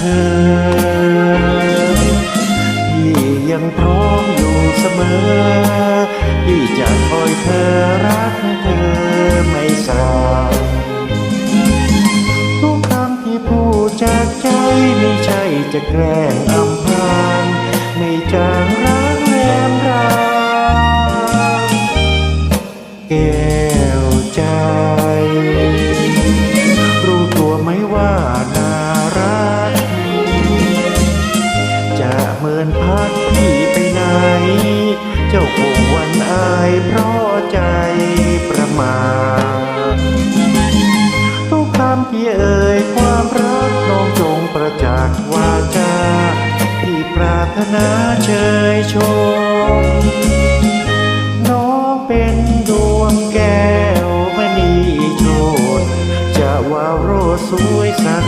พี่รักเธอ พี่ยังพร้อมอยู่เสมอ พี่จะคอยเธอรักเธอไม่สายทุกคำที่พูดจากใจไม่ใช่จะแกล้ง เมินพักพี่ไปไหน เจ้าคงวันอายเพราะใจประมาทุกคำที่เอ่ยความรักน้องจงประจักษ์วาจาที่ปรารถนาเชยชม น้องเป็นดวงแก้วมณีโชนจะวาวโรสวยสง่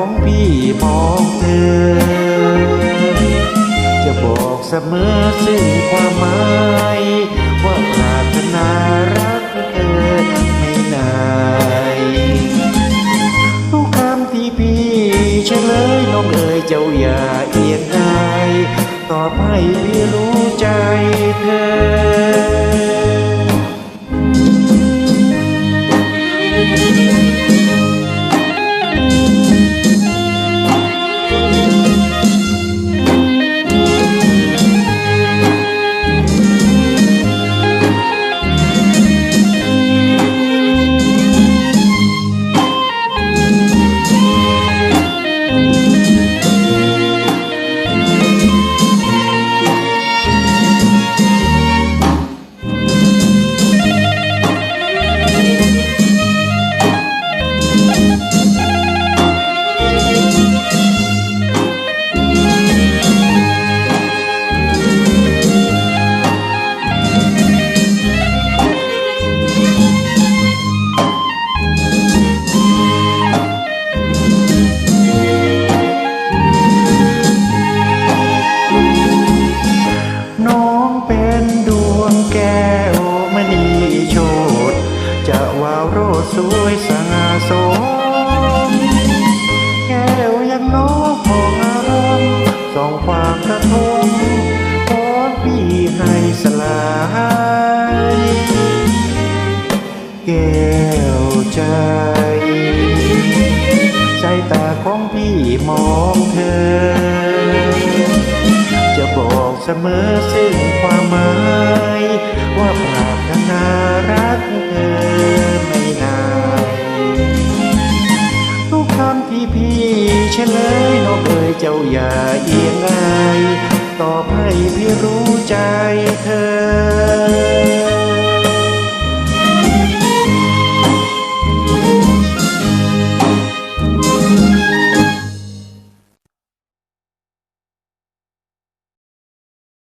ของพี่มองเธอ จะบอกเสมอซึ่งความหมายว่าปรารถนารักเธอไม่นายทุกคำที่พี่เฉลยน้องเอ๋ยเจ้าอย่าเอียงอายตอบให้พี่รู้ใจเธอ ความกระทมขอพี่ให้สลาย แก้วใจสายตาของพี่มองเธอจะบอกเสมอซึ่งความหมาย ว่าปรารถนารักเธอไม่นายทุกคำที่พี่เฉลยนองเอ เจ้าอย่าเอียงอายตอบให้พี่รู้ใจ